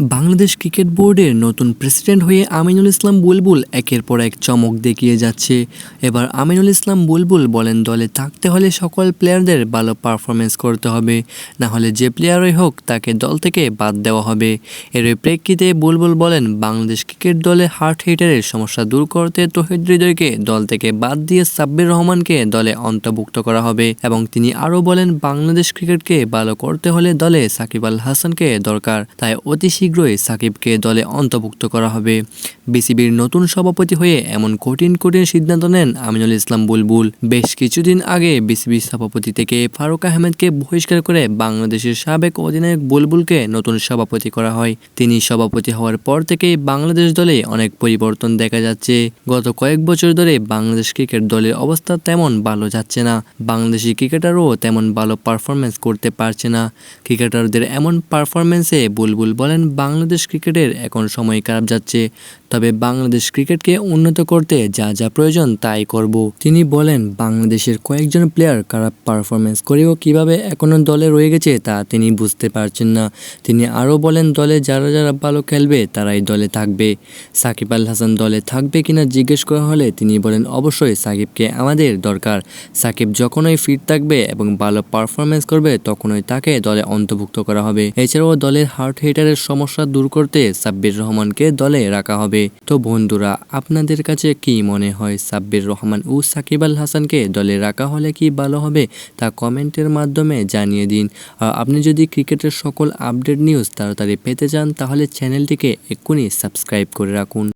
Bangladesh cricket বোর্ডের নতুন president হয়ে আমিনুল ইসলাম বুলবুল একের পর এক চমক দেখিয়ে যাচ্ছে। এবার আমিনুল ইসলাম বুলবুল বলেন, দলে থাকতে হলে সকল প্লেয়ারদের ভালো পারফরমেন্স করতে হবে। না হলে যে প্লেয়ারই হোক, তাকে দল থেকে বাদ দেওয়া হবে। এর প্রেক্ষিতে বুলবুল বলেন, বাংলাদেশ ক্রিকেট দলে হার্ট হিটারের সমস্যা দূর করতে তহিদ হৃদয়কে দল থেকে বাদ দিয়ে সাব্বির রহমানকে দলে অন্তর্ভুক্ত করা হবে। এবং তিনি আরও বলেন, বাংলাদেশ ক্রিকেটকে ভালো করতে হলে দলে সাকিব আল হাসানকে দরকার। তাই অতি শীঘ্রই সাকিবকে দলে অন্তর্ভুক্ত করা হবে। বিসিবির নতুন সভাপতি হয়ে এমন কঠিন কঠিন সিদ্ধান্ত নেন আমিনুল ইসলাম বুলবুল। বেশ কিছুদিন আগে বিসিবি সভাপতি থেকে ফারুক আহমেদকে বহিষ্কার করে বাংলাদেশের সাবেক অধিনায়ক বুলবুলকে নতুন সভাপতি করা হয়। তিনি সভাপতি হওয়ার পর থেকেই বাংলাদেশ দলে অনেক পরিবর্তন দেখা যাচ্ছে। গত কয়েক বছর ধরে বাংলাদেশ ক্রিকেট দলের অবস্থা তেমন ভালো যাচ্ছে না। বাংলাদেশি ক্রিকেটারও তেমন ভালো পারফরমেন্স করতে পারছে না। ক্রিকেটারদের এমন পারফরমেন্সে বুলবুল বলেন বাংলাদেশ ক্রিকেটের এখন সময় খারাপ যাচ্ছে। তবে বাংলাদেশ ক্রিকেটকে উন্নত করতে যা যা প্রয়োজন তাই করব। তিনি বলেন, বাংলাদেশের কয়েকজন প্লেয়ার খারাপ পারফরমেন্স করেও কীভাবে এখনও দলে রয়ে গেছে তা তিনি বুঝতে পারছেন না। তিনি আরও বলেন, দলে যারা যারা ভালো খেলবে তারাই দলে থাকবে। সাকিব আল হাসান দলে থাকবে কিনা জিজ্ঞেস করা হলে তিনি বলেন, অবশ্যই সাকিবকে আমাদের দরকার। সাকিব যখনই ফিট থাকবে এবং ভালো পারফরমেন্স করবে তখনই তাকে দলে অন্তর্ভুক্ত করা হবে। এছাড়াও দলের হার্ট হিটারের সমস্যা দূর করতে সাব্বির রহমানকে দলে রাখা হবে। তো বন্ধুরা, আপনাদের কাছে কি মনে হয় সাব্বির রহমান ও সাকিব আল হাসানকে দলে রাখা হলে কি ভালো হবে তা কমেন্টের মাধ্যমে জানিয়ে দিন। আপনি যদি ক্রিকেটের সকল আপডেট নিউজ তাড়াতাড়ি পেতে চান তাহলে চ্যানেলটিকে এক্ষুনি সাবস্ক্রাইব করে রাখুন।